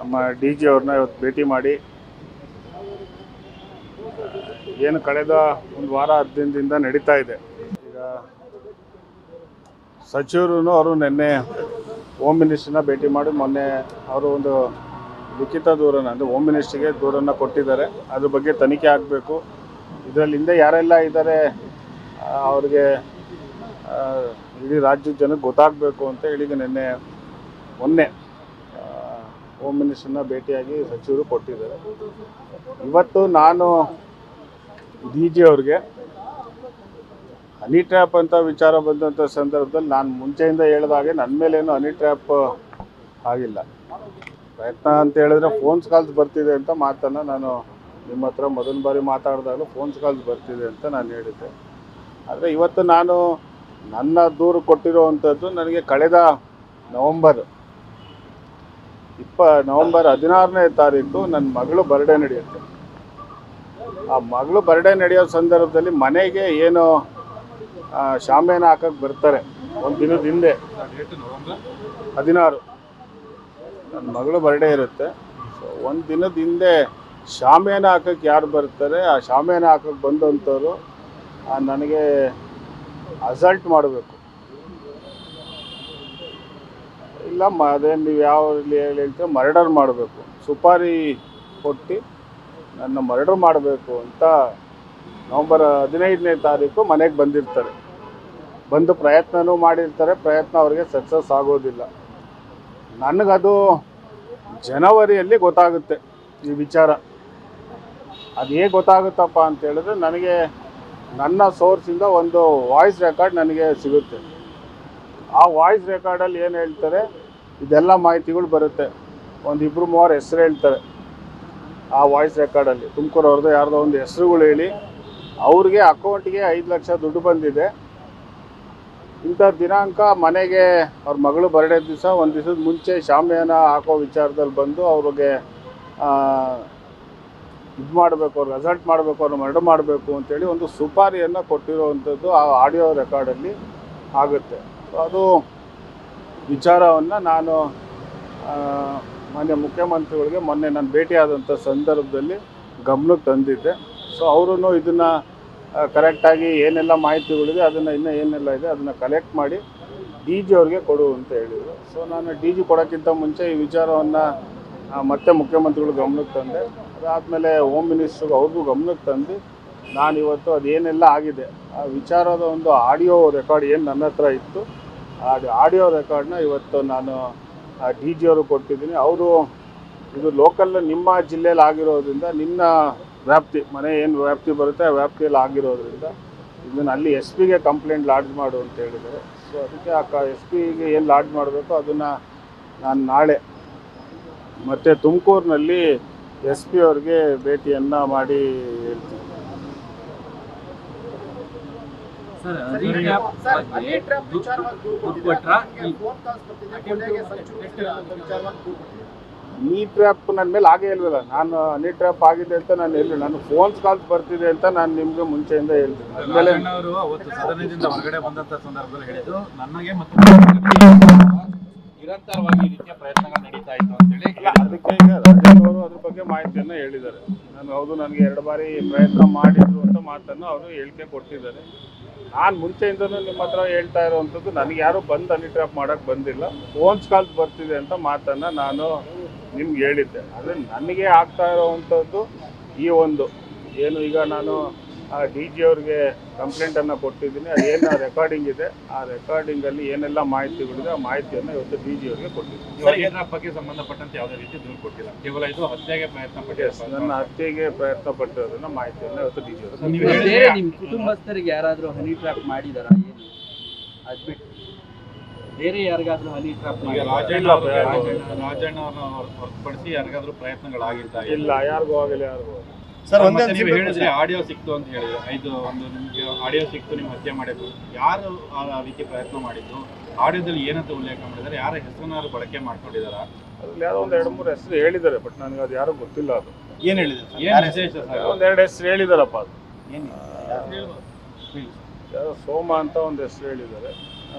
ನಮ್ಮ D G ಅವ್ರನ್ನ ಇವತ್ತು ಭೇಟಿ ಮಾಡಿ ಏನು ಕಳೆದ ಒಂದು ವಾರ ಹದಿನೈದಿಂದ ದಿನದಿಂದ ನಡೀತಾ ಇದೆ. ಈಗ ಸಚಿವರು ಅವರು ನಿನ್ನೆ ಹೋಮ್ ಮಿನಿಸ್ಟ್ರನ್ನ ಭೇಟಿ ಮಾಡಿ ಮೊನ್ನೆ ಅವರು ಒಂದು ಲಿಖಿತ ದೂರನ ಅಂದರೆ ಹೋಮ್ ಮಿನಿಸ್ಟ್ರಿಗೆ ದೂರನ್ನು ಕೊಟ್ಟಿದ್ದಾರೆ. ಅದ್ರ ಬಗ್ಗೆ ತನಿಖೆ ಆಗಬೇಕು. ಇದರಲ್ಲಿ ಹಿಂದೆ ಯಾರೆಲ್ಲ ಇದ್ದಾರೆ ಅವ್ರಿಗೆ ಇಡೀ ರಾಜ್ಯದ ಜನಕ್ಕೆ ಗೊತ್ತಾಗಬೇಕು ಅಂತ ಹೇಳಿ ನಿನ್ನೆ ಮೊನ್ನೆ ಹೋಮ್ ಮಿನಿಸ್ಟ್ರನ್ನ ಭೇಟಿಯಾಗಿ ಸಚಿವರು ಕೊಟ್ಟಿದ್ದಾರೆ. ಇವತ್ತು ನಾನು ಡಿ ಜಿ ಅವ್ರಿಗೆ ಹನಿ ಟ್ರ್ಯಾಪ್ ಅಂತ ವಿಚಾರ ಬಂದಂಥ ಸಂದರ್ಭದಲ್ಲಿ ನಾನು ಮುಂಚೆಯಿಂದ ಹೇಳಿದ ಹಾಗೆ ನನ್ನ ಮೇಲೇನು ಹನಿ ಟ್ರ್ಯಾಪ್ ಆಗಿಲ್ಲ. ಪ್ರಯತ್ನ ಅಂತ ಹೇಳಿದ್ರೆ ಫೋನ್ಸ್ ಕಾಲ್ಸ್ ಬರ್ತಿದೆ ಅಂತ ಮಾತನ್ನು ನಾನು ನಿಮ್ಮ ಹತ್ರ ಮೊದಲ ಬಾರಿ ಮಾತಾಡಿದಾಗಲೂ ಫೋನ್ಸ್ ಕಾಲ್ಸ್ ಬರ್ತಿದೆ ಅಂತ ನಾನು ಹೇಳಿದ್ದೆ. ಆದರೆ ಇವತ್ತು ನಾನು ನನ್ನ ದೂರು ಕೊಟ್ಟಿರುವಂಥದ್ದು ನನಗೆ ಕಳೆದ ನವಂಬರ್ ಇಪ್ಪ ನವಂಬರ್ ಹದಿನಾರನೇ ತಾರೀಕು ನನ್ನ ಮಗಳು ಬರ್ಡೇ ನಡೆಯುತ್ತೆ. ಆ ಮಗಳು ಬರ್ಡೇ ನಡೆಯೋ ಸಂದರ್ಭದಲ್ಲಿ ಮನೆಗೆ ಏನು ಆ, ಶಾಮಿಯಾನ ಹಾಕಕ್ಕೆ ಬರ್ತಾರೆ. ಒಂದು ದಿನದ ಹಿಂದೆ. ಹದಿನಾರು. ನನ್ನ ಮಗಳು ಬರ್ಡೇ ಇರುತ್ತೆ. ಸೊ ಒಂದು ದಿನದ ಹಿಂದೆ ಶಾಮಿಯಾನ ಹಾಕಕ್ಕೆ ಯಾರು ಬರ್ತಾರೆ? ಆ ಶಾಮಿಯಾನ ಹಾಕಕ್ಕೆ ಬಂದಂಥವ್ರು ನನಗೆ ಅಸಲ್ಟ್ ಮಾಡಬೇಕು. ಇಲ್ಲ ಅದೇ ನೀವು ಯಾವ ಹೇಳ್ತೀರ ಮರ್ಡರ್ ಮಾಡಬೇಕು. ಸುಪಾರಿ ಕೊಟ್ಟು ನನ್ನ ಮರ್ಡರ್ ಮಾಡಬೇಕು ಅಂತ ನವಂಬರ್ ಹದಿನೈದನೇ ತಾರೀಕು ಮನೆಗೆ ಬಂದಿರ್ತಾರೆ. ಬಂದು ಪ್ರಯತ್ನವೂ ಮಾಡಿರ್ತಾರೆ, ಪ್ರಯತ್ನ ಅವರಿಗೆ ಸಕ್ಸಸ್ ಆಗೋದಿಲ್ಲ. ನನಗದು ಜನವರಿಯಲ್ಲಿ ಗೊತ್ತಾಗುತ್ತೆ ಈ ವಿಚಾರ. ಅದು ಹೇಗೆ ಗೊತ್ತಾಗುತ್ತಪ್ಪ ಅಂತ ಹೇಳಿದ್ರೆ ನನಗೆ ನನ್ನ ಸೋರ್ಸಿಂದ ಒಂದು ವಾಯ್ಸ್ ರೆಕಾರ್ಡ್ ನನಗೆ ಸಿಗುತ್ತೆ. ಆ ವಾಯ್ಸ್ ರೆಕಾರ್ಡಲ್ಲಿ ಏನು ಹೇಳ್ತಾರೆ? ಇದೆಲ್ಲ ಮಾಹಿತಿಗಳು ಬರುತ್ತೆ. ಒಂದು ಇಬ್ಬರು ಮೂವರು ಹೆಸರು ಹೇಳ್ತಾರೆ. ಆ ವಾಯ್ಸ್ ರೆಕಾರ್ಡಲ್ಲಿ ತುಮಕೂರು ಅವ್ರದ್ದು ಯಾರ್ದೋ ಒಂದು ಹೆಸರುಗಳು ಹೇಳಿ, ಅವ್ರಿಗೆ ಅಕೌಂಟ್ಗೆ ಐದು ಲಕ್ಷ ದುಡ್ಡು ಬಂದಿದೆ. ಇಂಥ ದಿನಾಂಕ ಮನೆಗೆ ಅವ್ರ ಮಗಳು ಬರ್ಡೇ ದಿವಸ, ಒಂದು ದಿವಸದ ಮುಂಚೆ ಶಾಮಿಯಾನ ಹಾಕೋ ವಿಚಾರದಲ್ಲಿ ಬಂದು ಅವ್ರಿಗೆ ಇದು ಮಾಡಬೇಕು ಅವ್ರಿಗೆ ರೆಸಲ್ಟ್ ಮಾಡಬೇಕು, ಅವ್ರನ್ನ ಮರ್ಡರ್ ಮಾಡಬೇಕು ಅಂತೇಳಿ ಒಂದು ಸುಪಾರಿಯನ್ನು ಕೊಟ್ಟಿರೋವಂಥದ್ದು ಆ ಆಡಿಯೋ ರೆಕಾರ್ಡಲ್ಲಿ ಆಗುತ್ತೆ. ಅದು ವಿಚಾರವನ್ನು ನಾನು ಮಾನ್ಯ ಮುಖ್ಯಮಂತ್ರಿಗಳಿಗೆ ಮೊನ್ನೆ ನಾನು ಭೇಟಿಯಾದಂಥ ಸಂದರ್ಭದಲ್ಲಿ ಗಮನಕ್ಕೆ ತಂದಿದ್ದೆ. ಸೊ ಅವರು ಇದನ್ನು ಕರೆಕ್ಟಾಗಿ ಏನೆಲ್ಲ ಮಾಹಿತಿಗಳಿದೆ, ಅದನ್ನು ಇನ್ನೂ ಏನೆಲ್ಲ ಇದೆ, ಅದನ್ನು ಕಲೆಕ್ಟ್ ಮಾಡಿ ಡಿ ಜಿ ಅವ್ರಿಗೆ ಕೊಡು ಅಂತ ಹೇಳಿದರು. ಸೊ ನಾನು ಡಿ ಜಿ ಕೊಡೋಕ್ಕಿಂತ ಮುಂಚೆ ಈ ವಿಚಾರವನ್ನು ಮತ್ತೆ ಮುಖ್ಯಮಂತ್ರಿಗಳು ಗಮನಕ್ಕೆ ತಂದೆ. ಅದಾದಮೇಲೆ ಹೋಮ್ ಮಿನಿಸ್ಟ್ರಿಗೆ ಅವ್ರಿಗೂ ಗಮನಕ್ಕೆ ತಂದು ನಾನು ಇವತ್ತು ಅದೇನೆಲ್ಲ ಆಗಿದೆ, ಆ ವಿಚಾರದ ಒಂದು ಆಡಿಯೋ ರೆಕಾರ್ಡ್ ಏನು ನನ್ನ ಹತ್ರ ಇತ್ತು ಆ ಆಡಿಯೋ ರೆಕಾರ್ಡ್ನ ಇವತ್ತು ನಾನು ಡಿ ಜಿ ಅವರು ಕೊಟ್ಟಿದ್ದೀನಿ ಅವರು ಇದು ಲೋಕಲ್ ನಿಮ್ಮ ಜಿಲ್ಲೆಯಲ್ಲಿ ಆಗಿರೋದ್ರಿಂದ ನಿನ್ನ ವ್ಯಾಪ್ತಿ, ಮನೆ ಏನು ವ್ಯಾಪ್ತಿ ಬರುತ್ತೆ ಆ ವ್ಯಾಪ್ತಿಯಲ್ಲಿ ಆಗಿರೋದ್ರಿಂದ ಇದನ್ನು ಅಲ್ಲಿ ಎಸ್ ಪಿಗೆ ಕಂಪ್ಲೇಂಟ್ ಲಾಡ್ಜ್ ಮಾಡು ಅಂತ ಹೇಳಿದ್ದಾರೆ. ಸೊ ಅದಕ್ಕೆ ಆ ಕ ಎಸ್ ಪಿಗೆ ಏನು ಲಾಡ್ಜ್ ಮಾಡಬೇಕು ಅದನ್ನು ನಾನು ನಾಳೆ ಮತ್ತು ತುಮಕೂರಿನಲ್ಲಿ ಎಸ್ ಪಿ ಅವ್ರಿಗೆ ಭೇಟಿಯನ್ನು ಮಾಡಿ ಹೇಳ್ತೀನಿ. ನೀ ಟ್ರ್ಯಾಪ್ ನನ್ನ ಮೇಲೆ ಆಗೇ ಇಲ್ವಲ್ಲ? ನಾನು ನೀ ಟ್ರ್ಯಾಪ್ ಆಗಿದೆ ಅಂತ ನಾನು ಹೇಳಿ ನಾನು ಫೋನ್ಸ್ ಕಾಲ್ಸ್ ಬರ್ತಿದೆ ಅಂತ ನಾನು ನಿಮ್ಗೆ ಮುಂಚೆಯಿಂದ ಹೇಳ್ತೀನಿ ಆಮೇಲೆ ಅವರು ಅವತ್ತು ಸದನದಿಂದ ಹೊರಗಡೆ ಬಂದಂತ ಸಂದರ್ಭದಲ್ಲಿ ಹೇಳಿದ್ದು ನನಗೆ ಮತ್ತು ನಿರಂತರವಾಗಿ ಈ ರೀತಿಯ ಪ್ರಯತ್ನಗಳು ನಡೀತಾ ಇತ್ತು ಅಂತ ಹೇಳಿ ಇಲ್ಲ, ಅದಕ್ಕೆ ಈಗ ರಾಜನ್ ಅವರು ಅದ್ರ ಬಗ್ಗೆ ಮಾಹಿತಿಯನ್ನು ಹೇಳಿದ್ದಾರೆ. ನಾನು ಹೌದು ನನಗೆ ಎರಡು ಬಾರಿ ಪ್ರಯತ್ನ ಮಾಡಿದ್ರು ಅಂತ ಮಾತನ್ನು ಅವರು ಹೇಳಿಕೆ ಕೊಟ್ಟಿದ್ದಾರೆ. ನಾನು ಮುಂಚೆಯಿಂದನೂ ನಿಮ್ಮ ಹತ್ರ ಹೇಳ್ತಾ ಇರುವಂಥದ್ದು, ನನಗೆ ಯಾರು ಬಂದು ಹನಿ ಟ್ರ್ಯಾಪ್ ಮಾಡೋಕ್ಕೆ ಬಂದಿಲ್ಲ. ಫೋನ್ಸ್ ಕಾಲ್ಸ್ ಬರ್ತಿದೆ ಅಂತ ಮಾತನ್ನು ನಾನು ನಿಮ್ಗೆ ಹೇಳಿದ್ದೆ. ಆದರೆ ನನಗೆ ಆಗ್ತಾ ಇರೋವಂಥದ್ದು ಈ ಒಂದು. ಏನು ಈಗ ನಾನು ಡಿ ಜಿ ಅವ್ರಿಗೆ ಕಂಪ್ಲೇಂಟನ್ನು ಕೊಟ್ಟಿದ್ದೀನಿ. ಅದೇನ ರೆಕಾರ್ಡಿಂಗ್ ಇದೆ ಆ ರೆಕಾರ್ಡಿಂಗಲ್ಲಿ ಏನೆಲ್ಲ ಮಾಹಿತಿಗಳಿದೆ ಆ ಮಾಹಿತಿಯನ್ನು ಇವತ್ತು ಡಿ ಜಿ ಅವ್ರಿಗೆ ಕೊಟ್ಟಿದ್ದೀನಿ. ಇದರ ಬಗ್ಗೆ ಸಂಬಂಧಪಟ್ಟಂತೆ ಯಾವುದೇ ರೀತಿ ದೂರು ಕೊಟ್ಟಿಲ್ಲ. ಕೇವಲ ಇದು ಹತ್ಯೆಗೆ ಪ್ರಯತ್ನ ಪಟ್ಟಿದೆ ನನ್ನ ಹತ್ಯೆಗೆ ಪ್ರಯತ್ನ ಪಟ್ಟಿರೋದನ್ನ ಮಾಹಿತಿಯನ್ನು ಇವತ್ತು ಡಿ ಜಿ ಅವರು ನೀವು ಬೇರೆ ಹೇಳಿದ್ರೆ ನಿಮ್ ಕುಟುಂಬಸ್ಥರಿಗೆ ಯಾರಾದ್ರೂ ಹನಿ ಟ್ರ್ಯಾಪ್ ಮಾಡಿದಾರ? ಏನು? ಅದ್ಬಿಟ್ಟು ಬೇರೆ ಯಾರಿಗಾದ್ರೂ ಹನಿ ಟ್ರ್ಯಾಪ್ ಈಗ ರಾಜಣ್ಣ ರಾಜಣ್ಣ ಹೊರತುಪಡಿಸಿ ಯಾರಿಗಾದ್ರೂ ಪ್ರಯತ್ನಗಳಾಗಿಲ್ಲ ಇಲ್ಲ ಯಾರಿಗೂ ಆಗಲಿ ಯಾರಿಗೂ. ಸರ್ ಒಂದೇ ನೀವು ಒಂದು ಹೇಳಿದ್ರಿ ಆಡಿಯೋ ಸಿಕ್ತು ಅಂತ ಹೇಳಿದ್ರು ಐದು ಒಂದು ನಿಮ್ಗೆ ಆಡಿಯೋ ಸಿಕ್ತು ನಿಮ್ಮ ಹತ್ಯೆ ಮಾಡಿದ್ರು ಯಾರು ಆ ರೀತಿ ಪ್ರಯತ್ನ ಮಾಡಿದ್ದು? ಆಡಿಯೋದಲ್ಲಿ ಏನಂತ ಉಲ್ಲೇಖ ಮಾಡಿದ್ದಾರೆ? ಯಾರ ಹೆಸರನ್ನಾರು ಬಳಕೆ ಮಾಡ್ಕೊಂಡಿದಾರ ಅದ್ರಲ್ಲಿ ಯಾರೋ ಒಂದು ಎರಡು ಮೂರು ಹೆಸರು ಹೇಳಿದ್ದಾರೆ ಬಟ್ ನನಗೆ ಅದು ಯಾರು ಗೊತ್ತಿಲ್ಲ ಅದು. ಏನು ಹೇಳಿದ್ರು ಸರ್? ಏನ್ ವಿಶೇಷ ಸರ್? ಒಂದು ಎರಡು ಹೆಸರು ಹೇಳಿದಾರಪ್ಪ ಅದು. ಏನು ಯಾರೋ ಸೋಮ ಅಂತ ಒಂದು ಹೆಸರು ಹೇಳಿದ್ದಾರೆ.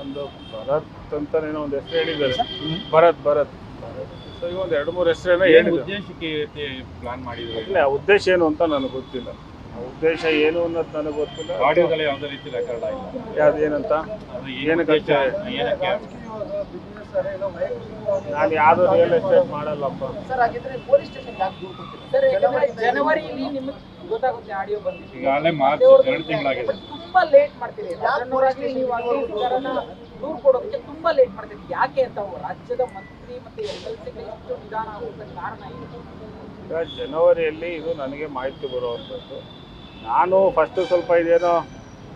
ಒಂದು ಭರತ್ ಅಂತಾನೇನೋ ಒಂದು ಹೆಸರು ಹೇಳಿದ್ದಾರೆ. ಭರತ್ ಭರತ್. ಸೊ ಈಗ ಒಂದು ಎರಡು ಮೂರು ಹೆಸರೇನೋ ಏನು ಹೇಳಿದ್ರು ಉದ್ದೇಶಕ್ಕೆ ಪ್ಲಾನ್ ಮಾಡಿದ್ರು? ಇಲ್ಲ ಆ ಉದ್ದೇಶ ಏನು ಅಂತ ನನಗೆ ಗೊತ್ತಿಲ್ಲ. ಆ ಉದ್ದೇಶ ಏನು ಅನ್ನೋದು ನನಗೆ ಗೊತ್ತಿಲ್ಲ. ಆಡಿಯೋದಲ್ಲಿ ಯಾವುದೇ ರೀತಿ ರೆಕಾರ್ಡ್ ಆಗಿಲ್ಲ. ಏನು ಏನಕ್ಕೆ ನಾನು ಯಾವ್ದು ರಿಯಲ್ ಎಸ್ಟೇಟ್ ಮಾಡಲ್ಲಪ್ಪ. ಸರ್ ಹಾಗಿದ್ರೆ ಪೊಲೀಸ್ ಸ್ಟೇಷನ್ ಯಾಕೆ ದೂರು ಸರ್ ಯಾಕಂದ್ರೆ ಜನವರಿಲಿ ನಿಮಗೆ ಗೊತ್ತಾಗುತ್ತೆ ಆಡಿಯೋ ಬಂದಿದೆ ಈಗಾಗಲೇ ಮಾರ್ಚ್ ಎರಡು ತಿಂಗಳಾಗಿದೆ. ತುಂಬಾ ಲೇಟ್ ಮಾಡ್ತೀರಿ. ದೂರು ಕೊಡೋದಕ್ಕೆ ತುಂಬಾ ಲೇಟ್ ಮಾಡ್ತೀರಿ ಯಾಕೆ ಅಂತ ರಾಜ್ಯದ ಮಂತ್ರಿ ಮತ್ತೆ ಎಲ್ ನಿಧಾನ ಕಾರಣ ಏನು? ಜನವರಿಯಲ್ಲಿ ಇದು ನನಗೆ ಮಾಹಿತಿ ಬರುವಂಥದ್ದು. ನಾನು ಫಸ್ಟ್ ಸ್ವಲ್ಪ ಇದೇನೋ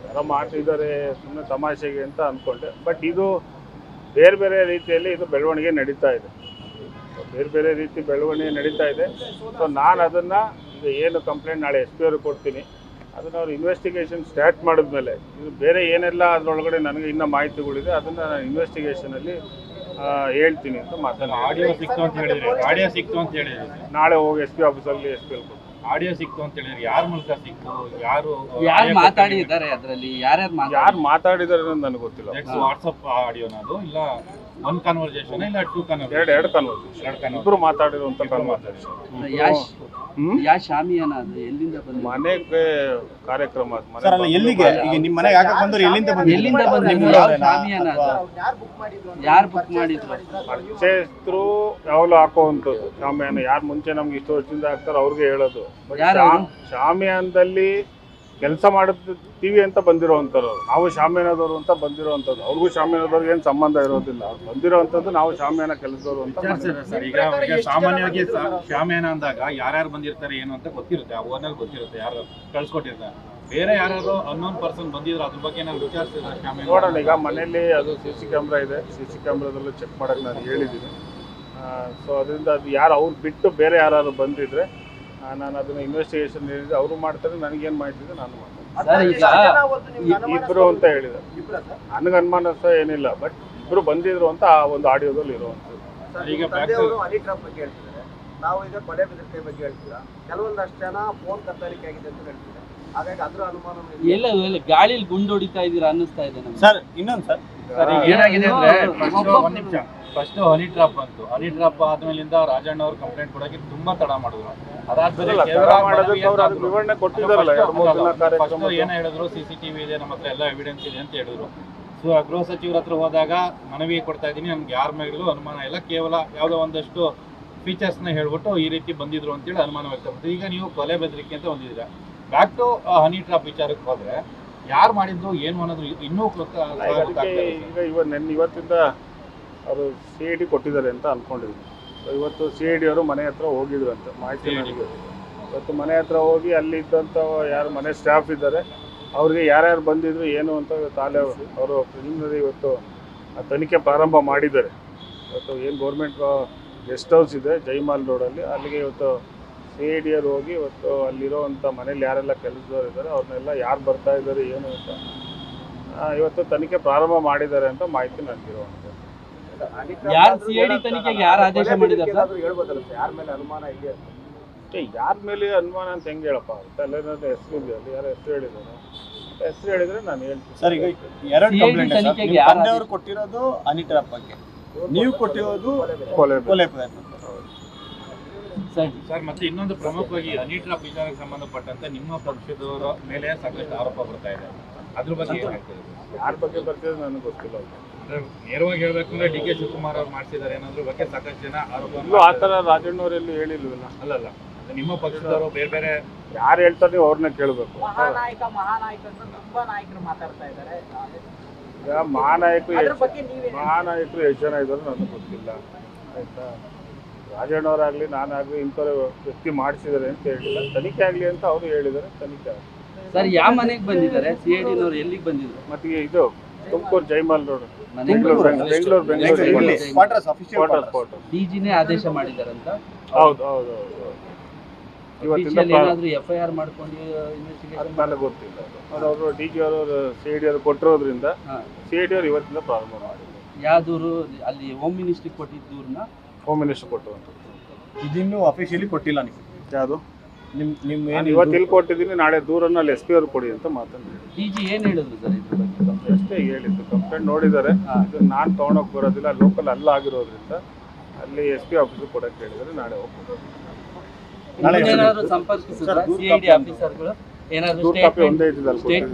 ಯಾರೋ ಮಾಡ್ತಿದ್ದಾರೆ ಸುಮ್ಮನೆ ತಮಾಷೆಗೆ ಅಂತ ಅಂದ್ಕೊಂಡೆ ಬಟ್ ಇದು ಬೇರೆ ಬೇರೆ ರೀತಿಯಲ್ಲಿ ಇದು ಬೆಳವಣಿಗೆ ನಡೀತಾ ಇದೆ. ಬೇರೆ ಬೇರೆ ರೀತಿ ಬೆಳವಣಿಗೆ ನಡೀತಾ ಇದೆ. ಸೊ ನಾನು ಅದನ್ನು ಈಗ ಏನು ಕಂಪ್ಲೇಂಟ್ ನಾಳೆ ಎಸ್ ಪಿ ಅವ್ರಿಗೆ ಕೊಡ್ತೀನಿ. ಅದನ್ನು ಅವ್ರು ಇನ್ವೆಸ್ಟಿಗೇಷನ್ ಸ್ಟಾರ್ಟ್ ಮಾಡಿದ್ಮೇಲೆ ಇದು ಬೇರೆ ಏನೆಲ್ಲ ಅದರೊಳಗಡೆ ನನಗೆ ಇನ್ನೂ ಮಾಹಿತಿಗಳಿದೆ ಅದನ್ನು ನಾನು ಇನ್ವೆಸ್ಟಿಗೇಷನಲ್ಲಿ ಹೇಳ್ತೀನಿ ಅಂತ ಮಾತಾಡ್ತೀನಿ. ಆಡಿಯೋ ಸಿಕ್ತು ಅಂತ ಹೇಳಿದ್ರೆ. ಆಡಿಯೋ ಸಿಕ್ತು ಅಂತ ಹೇಳಿದ್ರೆ. ನಾಳೆ ಹೋಗಿ ಎಸ್ ಪಿ ಆಫೀಸಲ್ಲಿ ಎಸ್ ಪಿ ಕೊಡ್ತೀನಿ. ಆಡಿಯೋ ಸಿಕ್ತು ಅಂತ ಹೇಳಿದ್ರೆ. ಯಾರ ಮೂಲಕ ಸಿಕ್ತು? ಯಾರು ಯಾರು ಮಾತಾಡಿದ್ದಾರೆ ಅದರಲ್ಲಿ? ಯಾರ್ಯಾರು ಯಾರು ಮಾತಾಡಿದ್ದಾರೆ ಅನ್ನೋದು ನನಗೆ ಗೊತ್ತಿಲ್ಲ. ವಾಟ್ಸಪ್ ಆಡಿಯೋನ ಅದು ಇಲ್ಲ ಒನ್ ಕನ್ವರ್ಸೇಷನ್ ಇಲ್ಲ ಟೂ ಎರಡು ಕನ್ವರ್ಸೇಷನ್ ಎರಡು ಎರಡು ಕನ್ವರ್ಸೇಷನ್ ಇಬ್ರು ಮಾತಾಡಿರುವಂತ ಕನ್ವರ್ಸೇಷನ್ ಯಾ ಹ್ಮ್? ಯಾ ಶಾಮಿಯಾನ ಅದು? ಎಲ್ಲಿಂದ ಬಂದ ಮನೆಗೆ ಕಾರ್ಯಕ್ರಮ ಅದು, ಮನೆ ಸರ್ ಅಲ್ಲ ಎಲ್ಲಿಗೆ? ಈಗ ನಿಮ್ಮ ಮನೆಗೆ ಬಂದವ್ರು ಎಲ್ಲಿಂದ ಬಂದಿದ್ರು ಎಲ್ಲಿಂದ ಬಂದ? ಶಾಮಿಯಾನ ಯಾರು ಬುಕ್ ಮಾಡಿದ್ರು ಪರಿಚಯಸ್ಥರು ಯಾವಾಗಲೂ ಹಾಕೋವಂಥದ್ದು ಶಾಮಿಯಾನ ಯಾರು ಮುಂಚೆ ನಮ್ಗೆ ಇಷ್ಟು ವರ್ಷದಿಂದ ಹಾಕ್ತಾರೋ ಅವ್ರಿಗೆ ಹೇಳೋದು. ಯಾರು ಶಾಮಿಯಾನದಲ್ಲಿ ಕೆಲಸ ಮಾಡುತ್ತೀವಿ ಅಂತ ಬಂದಿರೋವಂಥವ್ರು ನಾವು ಶಾಮಿಯಾನದವರು ಅಂತ ಬಂದಿರೋವಂಥದ್ದು ಅವ್ರಿಗೂ ಶಾಮಿಯಾನದವ್ರಿಗೆ ಏನು ಸಂಬಂಧ ಇರೋದಿಲ್ಲ. ಅವ್ರು ಬಂದಿರೋವಂಥದ್ದು ನಾವು ಶಾಮಿಯಾನ ಕೆಲಸದವರು ಅಂತ ಸರ್ ಈಗ ಸಾಮಾನ್ಯವಾಗಿ ಶಾಮಿಯಾನ ಅಂದಾಗ ಯಾರ್ಯಾರು ಬಂದಿರ್ತಾರೆ ಏನು ಅಂತ ಗೊತ್ತಿರುತ್ತೆ. ಆ ಓನರ್ ಗೊತ್ತಿರುತ್ತೆ. ಯಾರು ಕಳ್ಸಿಕೊಟ್ಟಿರ್ತಾರೆ. ಬೇರೆ ಯಾರಾದ್ರು ಅನ್ನೋನ್ ಪರ್ಸನ್ ಬಂದಿದ್ರು ಅದ್ರ ಬಗ್ಗೆ ನಾವು ವಿಚಾರಿಸಿದ್ರೆ ನೋಡೋಣ ಈಗ ಮನೆಯಲ್ಲಿ ಅದು ಸಿ ಸಿ ಕ್ಯಾಮ್ರಾ ಇದೆ. ಸಿ ಸಿ ಕ್ಯಾಮ್ರಾದಲ್ಲೂ ಚೆಕ್ ಮಾಡೋಕ್ಕೆ ನಾನು ಹೇಳಿದ್ದೀನಿ. ಸೊ ಅದರಿಂದ ಅದು ಯಾರು ಅವ್ರು ಬಿಟ್ಟು ಬೇರೆ ಯಾರಾದ್ರು ಬಂದಿದ್ರೆ ನಾನು ಅದನ್ನ ಇನ್ವೆಸ್ಟಿಗೇಷನ್ ಹೇಳಿದ್ರೆ ಅವರು ಮಾಡ್ತಾರೆ ನನಗೇನು ಏನ್ ಮಾಡ್ತಿದ್ರು ನಾನು ಮಾಡ್ತೀನಿ. ಇಬ್ರು ಅಂತ ಹೇಳಿದ್ದಾರೆ ಇಬ್ರು ಸರ್? ನನಗೆ ಅನುಮಾನ ಸಹ ಏನಿಲ್ಲ ಬಟ್ ಇಬ್ರು ಬಂದಿದ್ರು ಅಂತ ಆ ಒಂದು ಆಡಿಯೋದಲ್ಲಿ ಇರುವಂಥದ್ದು. ಸರ್, ಈಗ ನಾವು ಈಗ ಕೊಲೆ ಬೆದರಿಕೆ ಬಗ್ಗೆ ಹೇಳ್ತೀರಾ? ಕೆಲವೊಂದಷ್ಟು ಜನ ಫೋನ್ ಕತ್ತರಿಕೆ ಆಗಿದೆ ಅಂತ ಹೇಳ್ತಿದ್ದಾರೆ. ಹಾಗಾಗಿ ಅದ್ರ ಅನುಮಾನ ಎಲ್ಲ ಎಲ್ಲ ಗಾಳಿಲಿ ಗುಂಡು ಹೊಡಿತಾ ಇದ್ದೀರಾ ಅನ್ನಿಸ್ತಾ ಇದೆ ಸರ್ ಇನ್ನೊಂದು ಸರ್. ಏನಾಗಿದೆ ಅಂದ್ರೆ ಫಸ್ಟ್ ಒಂದ್ ನಿಮಿಷ. ಫಸ್ಟ್ ಹನಿ ಟ್ರಾಪ್ ಬಂತು. ಹನಿ ಟ್ರಾಪ್ ಆದ್ಮೇಲಿಂದ ರಾಜಣ್ಣ ಅವ್ರು ಕಂಪ್ಲೇಂಟ್ ಕೊಡಕ್ಕೆ ತುಂಬಾ ತಡ ಮಾಡಿದ್ರು. ಅದಾದ್ಮೇಲೆ ಅಂತ ಫಸ್ಟ್ ಏನ ಹೇಳಿದ್ರು ಸಿ ಸಿ ಟಿವಿ ಇದೆ ನಮ್ಮ ಹತ್ರ ಎಲ್ಲ ಎವಿಡೆನ್ಸ್ ಇದೆ ಅಂತ ಹೇಳಿದ್ರು. ಸೊ ಗೃಹ ಸಚಿವರ ಹತ್ರ ಹೋದಾಗ ಮನವಿ ಕೊಡ್ತಾ ಇದ್ದೀನಿ ನಮ್ಗೆ ಯಾರ ಮೇಲೂ ಅನುಮಾನ ಇಲ್ಲ. ಕೇವಲ ಯಾವುದೋ ಒಂದಷ್ಟು ಫೀಚರ್ಸ್ನ ಹೇಳ್ಬಿಟ್ಟು ಈ ರೀತಿ ಬಂದಿದ್ರು ಅಂತೇಳಿ ಅನುಮಾನ ವ್ಯಕ್ತಪಡ್ತೀವಿ ಈಗ ನೀವು ಕೊಲೆ ಬೆದರಿಕೆ ಅಂತ ಹೊಂದಿದ್ದೀರಾ. ಬ್ಯಾಕ್ ಟು ಹನಿ ಟ್ರಾಪ್ ವಿಚಾರಕ್ಕೆ ಹೋದ್ರೆ ಯಾರು ಮಾಡಿದ್ದು ಏನು ಅನ್ನೋದು ಇನ್ನೂ ಈಗ ಇವತ್ತಿಂದ ಅವರು ಸಿ ಐ ಡಿ ಕೊಟ್ಟಿದ್ದಾರೆ ಅಂತ ಅಂದ್ಕೊಂಡಿದ್ವಿ ಸೊ ಇವತ್ತು ಸಿ ಐ ಡಿ ಅವರು ಮನೆ ಹತ್ರ ಹೋಗಿದ್ರು ಅಂತ ಮಾಹಿತಿ. ನನಗೆ. ಇವತ್ತು ಮನೆ ಹತ್ರ ಹೋಗಿ ಅಲ್ಲಿ ಇದ್ದಂಥ ಯಾರು ಮನೆ ಸ್ಟಾಫ್ ಇದ್ದಾರೆ. ಅವ್ರಿಗೆ ಯಾರ್ಯಾರು ಬಂದಿದ್ರು ಏನು ಅಂತ ತಾಲೆ ಅವರು ಪ್ರಿಲಿಮಿನರಿ ಇವತ್ತು ತನಿಖೆ ಪ್ರಾರಂಭ ಮಾಡಿದ್ದಾರೆ. ಇವತ್ತು ಏನು ಗೌರ್ಮೆಂಟ್ ಗೆಸ್ಟ್ ಹೌಸ್ ಇದೆ ಜೈಮಾಲ್ ರೋಡಲ್ಲಿ ಅಲ್ಲಿಗೆ ಇವತ್ತು ಸಿ ಐ ಅವರು ಹೋಗಿ ಇವತ್ತು ಅಲ್ಲಿರೋವಂಥ ಮನೇಲಿ ಯಾರೆಲ್ಲ ಕೆಲಸದವ್ರು ಇದ್ದಾರೆ ಅವ್ರನ್ನೆಲ್ಲ ಯಾರು ಬರ್ತಾ ಇದ್ದಾರೆ ಏನು ಅಂತ ಇವತ್ತು ತನಿಖೆ ಪ್ರಾರಂಭ ಮಾಡಿದ್ದಾರೆ ಅಂತ ಮಾಹಿತಿ ನನಗಿರುವಂಥದ್ದು. ಯಾರು CID ತನಿಖೆಗೆ ಯಾರು ಆದೇಶ ಮಾಡಿದ್ದಾರೆ ಸರ್? ಹೇಳ್ಬೋದಲ್ಲ ಸರ್? ಯಾರ ಮೇಲೆ ಅನುಮಾನ ಇದೆ ಯಾರ ಮೇಲೆ ಅನುಮಾನ ಅಂತ ಹೆಂಗೆ ಹೇಳಪ್ಪ? ಅಲ್ಲೇನಾದ್ರು ಹೆಸರು ಇದೆ ಅಲ್ಲಿ. ಯಾರು ಹೆಸರು ಹೇಳಿದ್ದಾರೆ. ಹೆಸರು ಹೇಳಿದ್ರೆ ನಾನು ಹೇಳ್ತೀನಿ. ಸರ್ ಈಗ ಎರಡು ಕಂಪ್ಲೇಂಟ್ ತಂದೆಯವರು ಕೊಟ್ಟಿರೋದು ಅನಿಟರಪ್ಪ ಬಗ್ಗೆ ನೀವು ಕೊಟ್ಟಿರೋದು ಕೊಲೆ ಕೊಲೆ ಪ್ರಯತ್ನ ಸರಿ. ಸರ್ ಮತ್ತೆ ಇನ್ನೊಂದು ಪ್ರಮುಖವಾಗಿ ಅನಿಟ್ರ ವಿಚಾರಕ್ಕೆ ಸಂಬಂಧಪಟ್ಟಂತೆ ನಿಮ್ಮ ಪಕ್ಷದವರ ಮೇಲೆ ಸಾಕಷ್ಟು ಆರೋಪ ಬರ್ತಾ ಇದೆ. ಅದ್ರ ಬಗ್ಗೆ ಏನ್ ಹೇಳ್ತೀರಿ? ಯಾರ ಬಗ್ಗೆ ಬರ್ತಿದ್ರೆ ನನಗೆ ಗೊತ್ತಿಲ್ಲ. ಅಂದ್ರೆ ನೇರವಾಗಿ ಹೇಳ್ಬೇಕಂದ್ರೆ ಡಿ ಕೆ ಶಿವಕುಮಾರ್ ಅವ್ರು ಮಾಡಿಸಿದ್ದಾರೆ. ಏನಾದ್ರು ಬಗ್ಗೆ ಸಾಕಷ್ಟು ಜನ ಆರೋಪ ಇಲ್ಲೂ ಆ. ಥರ ರಾಜಣ್ಣವರೆಲ್ಲೂ ಹೇಳಿಲ್ವಲ್ಲ? ಅಲ್ಲಲ್ಲ ನಿಮ್ಮ ಪಕ್ಷದವರು ಬೇರೆ ಬೇರೆ ಯಾರು ಹೇಳ್ತಾರೆ ನೀವು ಅವ್ರನ್ನ ಕೇಳಬೇಕು. ಮಹಾನಾಯಕ ಮಹಾನಾಯಕ ಅಂತ ತುಂಬಾ ನಾಯಕರು ಮಾತಾಡ್ತಾ ಇದ್ದಾರೆ. ಈಗ ಮಹಾನಾಯಕರು ಅದ್ರ ಎಷ್ಟು ಬಗ್ಗೆ ನೀವೇ ಮಹಾನಾಯಕರು ಎಷ್ಟು ಜನ ಇದ್ದಾರೆ ನನಗೆ ಗೊತ್ತಿಲ್ಲ. ಆಯ್ತಾ? ರಾಜಣ್ಣವರಾಗಲಿ ನಾನಾಗಲಿ ಇಂಥವ್ರ ವ್ಯಕ್ತಿ ಮಾಡಿಸಿದ್ದಾರೆ ಅಂತ ಹೇಳಿಲ್ಲ. ತನಿಖೆ ಆಗಲಿ ಅಂತ ಅವರು ಹೇಳಿದ್ದಾರೆ ತನಿಖೆ ಆಗ್ಲಿ. ಸರ್ ಯಾವ ಮನೆಗೆ ಬಂದಿದ್ದಾರೆ? ಸಿ ಐ ಡಿನವ್ರು ಎಲ್ಲಿಗೆ ಬಂದಿದ್ದಾರೆ ಮತ್ತೆ ಇದು ತುಮಕೂರು ಜೈಮಾಲ್ ರೋಡ್ ಮನೆಗೆ ಬೆಂಗಳೂರು ಬೆಂಗಳೂರು ಬೆಂಗಳೂರು ಇಲ್ಲಿ quarters official quarter quarter D ಜಿನೇ ಆದೇಶ ಮಾಡಿದ್ದಾರೆ ಹೌದು ಹೌದು ಹೌದು. ಇವತ್ತಿಂದ ಎಫ್ ಐ ಆರ್ ಮಾಡ್ಕೊಂಡು ನನಗೆ ಗೊತ್ತಿಲ್ಲ. ಅವರು ಡಿ ಜಿ ಅವರು ಸಿ ಐ ಡಿ ಅವರು ಕೊಟ್ಟಿರೋದ್ರಿಂದ ಹಾ. ಸಿ ಐ ಡಿ ಅವರು ಇವತ್ತಿಂದ ಪ್ರಾರಂಭ ಮಾಡಿದ್ರು ಯಾವ ದೂರು ಅಲ್ಲಿ ಹೋಮ್ ಮಿನಿಸ್ಟ್ರಿ ಕೊಟ್ಟಿದ್ದ ದೂರನ್ನ ಹೋಮ್ ಮಿನಿಸ್ಟರ್ ಅಂತ ಇದಿನ್ನೂ ಅಫಿಷಿಯಲಿ ಕೊಟ್ಟಿಲ್ಲ ನೀವು ಯಾವುದು? ನಿಮ್ ನಿಮ್ ನಾನು ಏನು ಇವತ್ತು ಇಲ್ಲಿ ಕೊಟ್ಟಿದ್ದೀನಿ ನಾಳೆ ದೂರನ್ನ ಅಲ್ಲಿ ಎಸ್ ಪಿ ಅವರು ಕೊಡಿ ಅಂತ ಮಾತನಾಡಿ ಡಿ ಜಿ ಏನ್ ಹೇಳಿದ್ರು ಸರ್ ಇದ್ರ ಬಗ್ಗೆ ಅಷ್ಟೇ ಹೇಳಿದ್ದು ಕಂಪ್ಲೇಂಟ್ ನೋಡಿದ್ದಾರೆ. ಇದು ನಾನು ತೊಗೊಂಡೋಗಿ ಬರೋದಿಲ್ಲ ಲೋಕಲ್ ಅಲ್ಲ ಆಗಿರೋದ್ರಿಂದ ಅಲ್ಲಿ ಎಸ್ ಪಿ ಆಫೀಸ್ ಕೊಡಕ್ಕೆ ಹೇಳಿದರೆ ನಾಳೆ ಹೋಗ್ಬೋದು. ನಾಳೆ ಏನಾದ್ರು ಸಂಪರ್ಕಿಸಿದ್ರ ಸಿ ಐ ಡಿ ಆಫೀಸರ್ಗಳು ಏನಾದರೂ ದೂರ ಒಂದೇ ಸ್ಟೇಟ್ಮೆಂಟ್